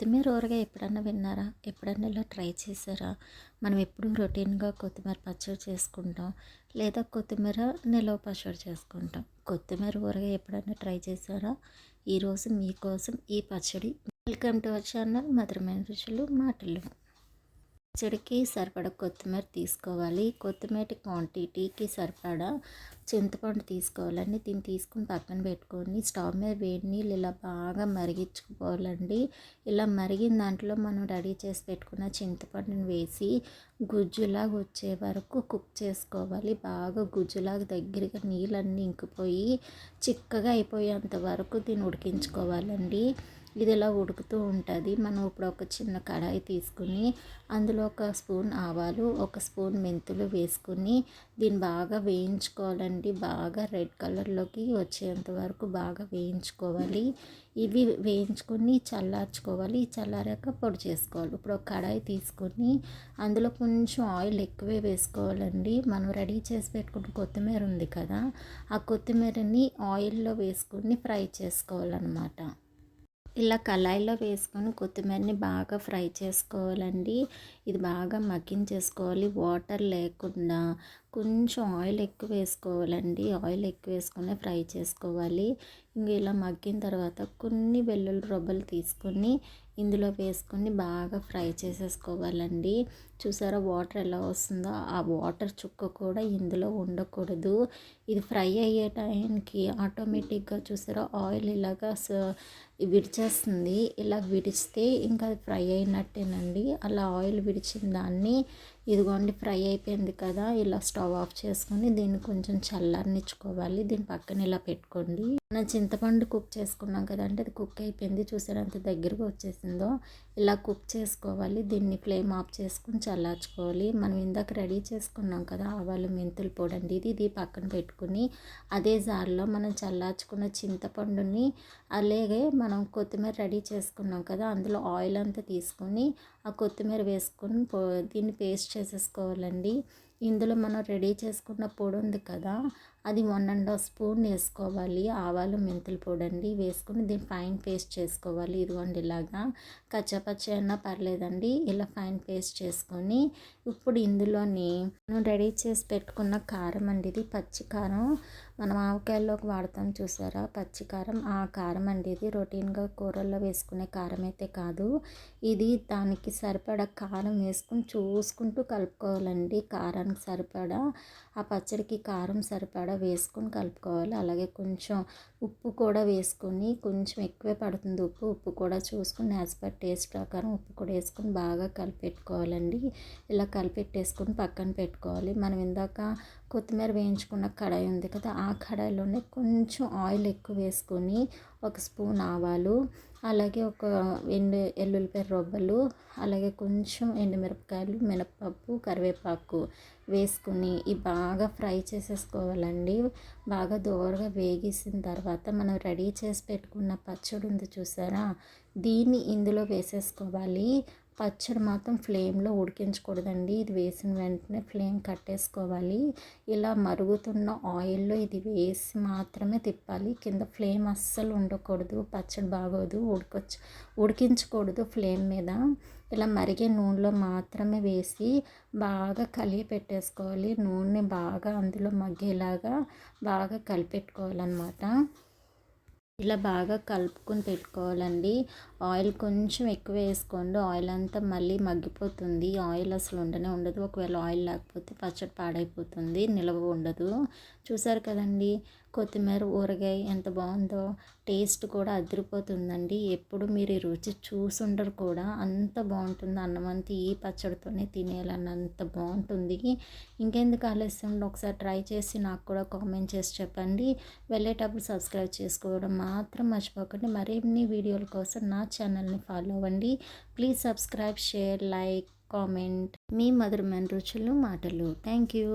కొత్తిమీర ఊరగాయ ఎప్పుడన్నా విన్నారా? ఎప్పుడన్నా ఇలా ట్రై చేశారా? మనం ఎప్పుడు రొటీన్గా కొత్తిమీర పచ్చడి చేసుకుంటాం లేదా కొత్తిమీర నిలవ పచ్చడి చేసుకుంటాం. కొత్తిమీర ఊరగాయ ఎప్పుడన్నా ట్రై చేశారా? ఈరోజు మీకోసం ఈ పచ్చడి. Welcome to our channel. మధురమైన రుచులు మాటలు. పచ్చడికి సరిపడ కొత్తిమీర తీసుకోవాలి. కొత్తిమీర క్వాంటిటీకి సరిపడా చింతపండు తీసుకోవాలండి. దీన్ని తీసుకుని పక్కన పెట్టుకొని స్టవ్ మీద వేడి నీళ్ళు ఇలా బాగా మరిగించుకోవాలండి. ఇలా మరిగిన దాంట్లో మనం రెడీ చేసి పెట్టుకున్న చింతపండుని వేసి గుజ్జులాగా వచ్చే వరకు కుక్ చేసుకోవాలి. బాగా గుజ్జులాగా దగ్గరగా నీళ్ళన్నీ ఇంకిపోయి చిక్కగా అయిపోయేంత వరకు దీన్ని ఉడికించుకోవాలండి. ఇది ఇలా ఉడుకుతూ ఉంటుంది. మనం ఇప్పుడు ఒక చిన్న కడాయి తీసుకుని అందులో ఒక స్పూన్ ఆవాలు ఒక స్పూన్ మెంతులు వేసుకుని దీన్ని బాగా వేయించుకోవాలండి. బాగా రెడ్ కలర్లోకి వచ్చేంత వరకు బాగా వేయించుకోవాలి. ఇవి వేయించుకొని చల్లార్చుకోవాలి. చల్లారాక పొడి చేసుకోవాలి. ఇప్పుడు ఒక కడాయి తీసుకొని అందులో కొంచెం ఆయిల్ ఎక్కువే వేసుకోవాలండి. మనం రెడీ చేసి పెట్టుకున్న కొత్తిమీర ఉంది కదా ఆ కొత్తిమీరని ఆయిల్లో వేసుకొని ఫ్రై చేసుకోవాలన్నమాట. ఇలా కళాయిలో వేసుకొని కొత్తిమీరని బాగా ఫ్రై చేసుకోవాలండి. ఇది బాగా మగ్గించేసుకోవాలి వాటర్ లేకుండా కొంచెం ఆయిల్ ఎక్కువ వేసుకోవాలండి. ఆయిల్ ఎక్కువ వేసుకొని ఫ్రై చేసుకోవాలి. ఇంకా ఇలా మగ్గిన తర్వాత కొన్ని వెల్లుల్లి రొబ్బలు తీసుకొని ఇందులో వేసుకొని బాగా ఫ్రై చేసేసుకోవాలండి. చూసారా వాటర్ ఎలా వస్తుందో? ఆ వాటర్ చుక్క కూడా ఇందులో ఉండకూడదు. ఇది ఫ్రై అయ్యే టైంకి ఆటోమేటిక్గా చూసారా ఆయిల్ ఇలాగా విడిచేస్తుంది. ఇలా విడిస్తే ఇంకా అది ఫ్రై అయినట్టేనండి. అలా ఆయిల్ విడిచిన దాన్ని ఇదిగోండి ఫ్రై అయిపోయింది కదా ఇలా స్టవ్ ఆఫ్ చేసుకొని దీన్ని కొంచెం చల్లారనిచ్చుకోవాలి. దీని పక్కన ఇలా పెట్టుకోండి. మనం చింతపండు కుక్ చేసుకున్నాం కదంటే అది కుక్ అయిపోయింది. చూసారు అంత వచ్చేసిందో. ఇలా కుక్ చేసుకోవాలి. దీన్ని ఫ్లేమ్ ఆఫ్ చేసుకుని చల్లార్చుకోవాలి. మనం ఇందాక రెడీ చేసుకున్నాం కదా ఆవాలు మెంతులు పొడండి. ఇది ఇది పక్కన పెట్టుకుని అదే జార్లో మనం చల్లార్చుకున్న చింతపండుని అలాగే మనం కొత్తిమీర రెడీ చేసుకున్నాం కదా అందులో ఆయిల్ అంతా తీసుకొని ఆ కొత్తిమీర వేసుకొని దీన్ని పేస్ట్ చేసేసుకోవాలండి. ఇందులో మనం రెడీ చేసుకున్న పొడి ఉంది కదా అది వన్ అండ్ హాఫ్ స్పూన్ వేసుకోవాలి. ఆవాలు మెంతుల పొడి అండి. వేసుకుని దీన్ని ఫైన్ పేస్ట్ చేసుకోవాలి. ఇదిగోండి ఇలాగా. కచ్చపచ్చ అయినా పర్లేదండి. ఇలా ఫైన్ పేస్ట్ చేసుకొని ఇప్పుడు ఇందులోని మనం రెడీ చేసి పెట్టుకున్న కారం అండి ఇది. పచ్చి కారం. మనం ఆవకాయల్లోకి వాడతాం చూసారా? పచ్చి కారం. ఆ కారం అండి ఇది. రొటీన్గా కూరల్లో వేసుకునే కారం అయితే కాదు. ఇది దానికి సరిపడా కారం వేసుకుని చూసుకుంటూ కలుపుకోవాలండి. కారం కారానికి సరిపడా ఆ పచ్చడికి కారం సరిపడా వేసుకొని కలుపుకోవాలి. అలాగే కొంచెం ఉప్పు కూడా వేసుకొని కొంచెం ఎక్కువే పడుతుంది ఉప్పు. ఉప్పు కూడా చూసుకుని యాజ్ పర్ టేస్ట్ ప్రకారం ఉప్పు కూడా వేసుకొని బాగా కలిపెట్టుకోవాలండి. ఇలా కలిపెట్టేసుకొని పక్కన పెట్టుకోవాలి. మనం ఇందాక కొత్తిమీర వేయించుకున్న కడాయి ఉంది కదా ఆ కడాయిలోనే కొంచెం ఆయిల్ ఎక్కువ వేసుకొని ఒక స్పూన్ ఆవాలు అలాగే ఒక ఎండు ఎల్లుల్లిపాయ రొబ్బలు అలాగే కొంచెం ఎండుమిరపకాయలు మినపప్పు కరివేపాకు వేసుకుని ఇవి బాగా ఫ్రై చేసేసుకోవాలండి. బాగా దోరగా వేగేసిన తర్వాత మనం రెడీ చేసి పెట్టుకున్న పచ్చడి ఉంది చూసారా? దీన్ని ఇందులో వేసేసుకోవాలి. పచ్చడి మాత్రం ఫ్లేమ్లో ఉడికించకూడదండి. ఇది వేసిన వెంటనే ఫ్లేమ్ కట్టేసుకోవాలి. ఇలా మరుగుతున్న ఆయిల్లో ఇది వేసి మాత్రమే తిప్పాలి. కింద ఫ్లేమ్ అస్సలు ఉండకూడదు. పచ్చడి బాగోదు. ఉడకొచ్చు ఉడికించకూడదు ఫ్లేమ్ మీద. ఇలా మరిగే నూనెలో మాత్రమే వేసి బాగా కలిపి పెట్టేసుకోవాలి. నూనె బాగా అందులో మగ్గేలాగా బాగా కలిపెట్టుకోవాలన్నమాట. ఇలా బాగా కలుపుకొని పెట్టుకోవాలండి. ఆయిల్ కొంచెం ఎక్కువ వేసుకోండి. ఆయిల్ అంతా మళ్ళీ మగ్గిపోతుంది. ఆయిల్ అసలు ఉండనే ఉండదు. ఒకవేళ ఆయిల్ లేకపోతే పచ్చడి పాడైపోతుంది. నిలవ ఉండదు. చూసారు కదండి? కొత్తిమీర ఊరగాయ ఎంత బాగుందో టేస్ట్ కూడా అదిరిపోతుందండి. ఎప్పుడు మీరు ఈ రుచి చూసుండరు కూడా అంత బాగుంటుంది అన్నం అంతా ఈ పచ్చడితోనే తినేయాలన్నంత బాగుంటుంది. ఇంకెందుకు ఆలస్యం? ఒకసారి ట్రై చేసి నాకు కూడా కామెంట్ చేసి చెప్పండి. వెళ్ళేటప్పుడు సబ్స్క్రైబ్ చేసుకోవడం మాత్రం మర్చిపోకండి. మరిన్ని వీడియోల కోసం నా ఛానల్ని ఫాలో అవ్వండి. Please subscribe share like comment. మీ మధురమైన రుచులు మాటలు. Thank you.